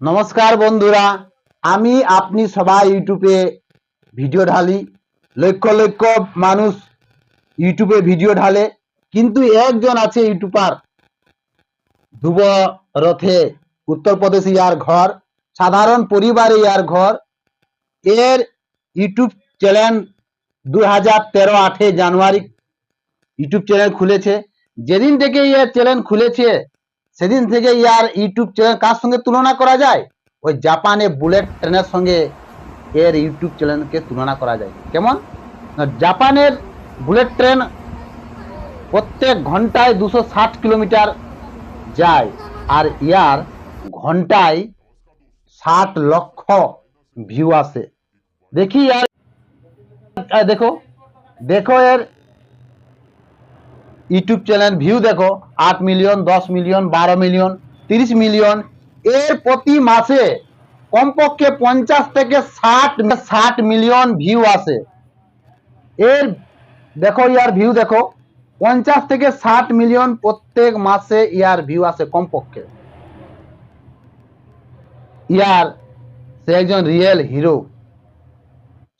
নমস্কার বন্ধুরা, আমি আপনি সবাই ইউটিউবে ভিডিও ঢালি। লক্ষ লক্ষ মানুষ ইউটিউবে ভিডিও ঢালে, কিন্তু একজন আছে ইউটিউবার। ধ্রুব রথে, উত্তরপ্রদেশে ইয়ার ঘর, সাধারণ পরিবারে ইয়ার ঘর। এর ইউটিউব চ্যানেল দু হাজার তেরো আটে জানুয়ারি ইউটিউব চ্যানেল খুলেছে। যেদিন থেকে ইয়ার চ্যানেল খুলেছে সেদিন থেকে ইয়ার ইউটিউব চ্যানেল কার সঙ্গে তুলনা করা যায়? ওই জাপানে বুলেট ট্রেনের সঙ্গে এর ইউটিউব চ্যানেলকে তুলনা করা যায়। কেমন? জাপানের বুলেট ট্রেন প্রত্যেক ঘন্টায় দুশো ষাট কিলোমিটার যায় আর ইয়ার ঘন্টায় ষাট লক্ষ ভিউ আসে। দেখি আহ, দেখো। দেখো এর ইউটিউব চ্যানেল ভিউ দেখো, আট মিলিয়ন, দশ মিলিয়ন, বারো মিলিয়ন, তিরিশ মিলিয়ন। এর প্রতি মাসে কমপক্ষে পঞ্চাশ থেকে ষাট ষাট মিলিয়ন ভিউ আসে। এর দেখো, ইয়ার ভিউ দেখো, পঞ্চাশ থেকে ষাট মিলিয়ন প্রত্যেক মাসে ইয়ার ভিউ আসে কমপক্ষে। ইয়ার সে একজন রিয়েল হিরো।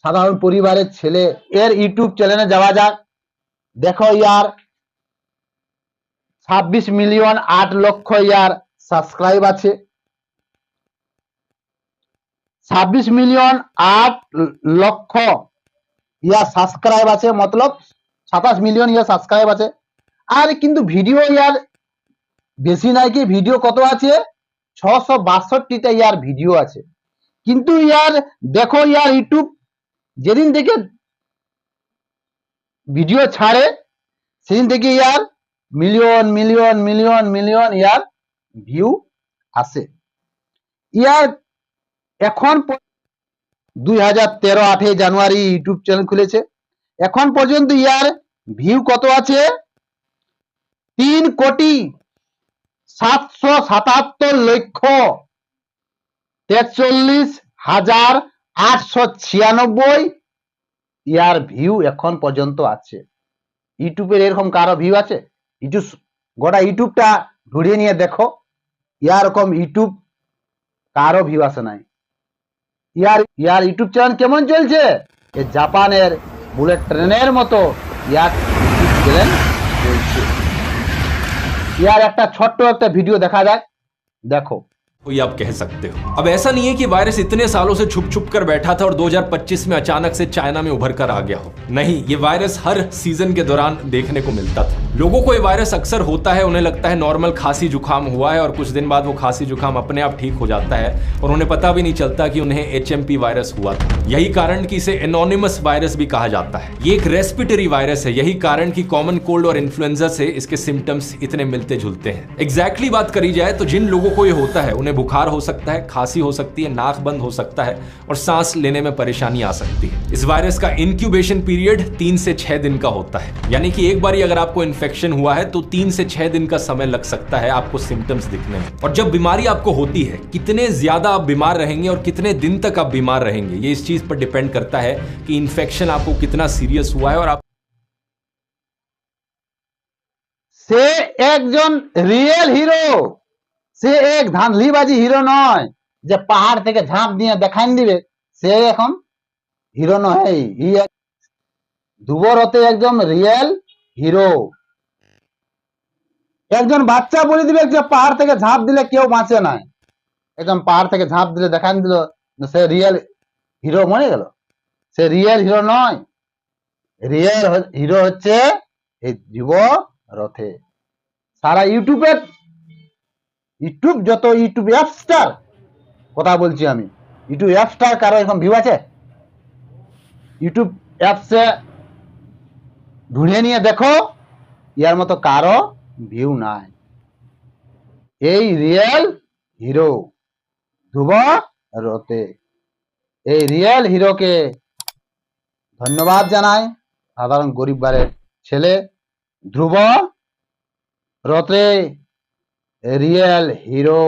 সাধারণ পরিবারের ছেলে। এর ইউটিউব চ্যানেলে যাওয়া যাক। দেখো, ইয়ার ছাব্বিশ মিলিয়ন আট লক্ষ ইয়ার সাবস্ক্রাইব আছে। ছাব্বিশ মিলিয়ন আট লক্ষ ইয়ার সাবস্ক্রাইব আছে, মতলব সাতাশ মিলিয়ন ইয়ার সাবস্ক্রাইব আছে। আর কিন্তু ভিডিও ইয়ার বেশি নাই কি? ভিডিও কত আছে? ছশো বাষট্টিটা ইয়ার ভিডিও আছে। কিন্তু ইয়ার, দেখো ইয়ার ইউটিউব, যেদিন থেকে ভিডিও ছাড়ে, সেদিন থেকে ইয়ার মিলিয়ন মিলিয়ন মিলিয়ন মিলিয়ন ইয়ার ভিউ আছে। ইয়ার এখন দুই হাজার তেরো আটই জানুয়ারি ইউটিউব চ্যানেল খুলেছে। এখন পর্যন্ত ইয়ার ভিউ কত আছে? তিন কোটি সাতশো সাতাত্তর লক্ষ তেচল্লিশ হাজার আটশো ছিয়ানব্বই ইয়ার ভিউ এখন পর্যন্ত আছে। ইউটিউবের এরকম কারও ভিউ আছে? ইউটিউব গোটা ইউটিউবটা ঘুরিয়ে নিয়ে দেখো ইয়ারকম ইউটিউব কারো ভিউ আসে নাই ইয়ার ইয়ার ইউটিউব চ্যানেল কেমন চলছে এ জাপানের বুলেট ট্রেনের মতো ইয়ার ইউটিউব চ্যানেল চলছে ইয়ার একটা ছোট্ট একটা ভিডিও দেখা যায় দেখো कोई आप कह सकते हो अब ऐसा नहीं है कि वायरस इतने सालों से छुप छुप कर बैठा था और 2025 में अचानक से चाइना में उभर कर आ गया हो नहीं ये वायरस हर सीजन के दौरान देखने को मिलता था लोगों को ये वायरस अक्सर होता है, उन्हें लगता है नॉर्मल खांसी जुकाम हुआ है और कुछ दिन बाद वो खांसी जुकाम अपने आप ठीक हो जाता है और उन्हें पता भी नहीं चलता कि उन्हें एचएमपी वायरस हुआ था। यही कारण कि इसे एनोनिमस वायरस भी कहा जाता है। ये एक रेस्पिटरी वायरस है। यही कारण कि कॉमन कोल्ड और इन्फ्लुएंजा से इसके सिम्टम्स इतने मिलते जुलते हैं। एग्जैक्टली बात करी जाए तो जिन लोगों को ये होता है, उन्हें बुखार हो सकता है, खांसी हो सकती है, नाक बंद हो सकता है और सांस लेने में परेशानी आ सकती है। इस वायरस का इंक्यूबेशन पीरियड तीन से छह दिन का होता है। यानी कि एक बार अगर आपको इन्फेक्शन हुआ है तो तीन से छह दिन का समय लग सकता है आपको सिम्टम्स दिखने में और जब बीमारी आपको होती है कितने ज्यादा आप बीमार रहेंगे और कितने दिन तक आप बीमार रहेंगे ये इस चीज पर डिपेंड करता है कि इन्फेक्शन आपको कितना सीरियस हुआ है और आप সে একজন রিয়েল হিরো সে এক ধাঁধলিবাজি হিরো নয় যে পাহাড় থেকে ঝাঁপ দিয়ে দেখান দিবে সে এখন হিরো নয় ই এক দুবরতে একজন রিয়েল হিরো একজন বাচ্চা বলে দিবে যে পাহাড় থেকে ঝাঁপ দিলে কেউ বাঁচে না। একদম পাহাড় থেকে ঝাঁপ দিলে দেখান দিল সে রিয়েল হিরো মনে গেল। সে রিয়েল হিরো নয়। রিয়েল হিরো হচ্ছে এই যুব রথে সারা ইউটিউবের, ইউটিউব যত ইউটিউব অ্যাপস্টার, কথা বলছি আমি। ইউটিউব অ্যাপস্টার কারও এখন ভিউ আছে? ইউটিউব অ্যাপসে ঢুঁড়িয়ে নিয়ে দেখো, ইয়ার মতো কারও ভিউ নাই। এই রিয়েল হিরো ধ্রুব রতে এই রিয়েল হিরোকে ধন্যবাদ জানাই সাধারণ গরিব বারের ছেলে ধ্রুব রতে রিয়েল হিরো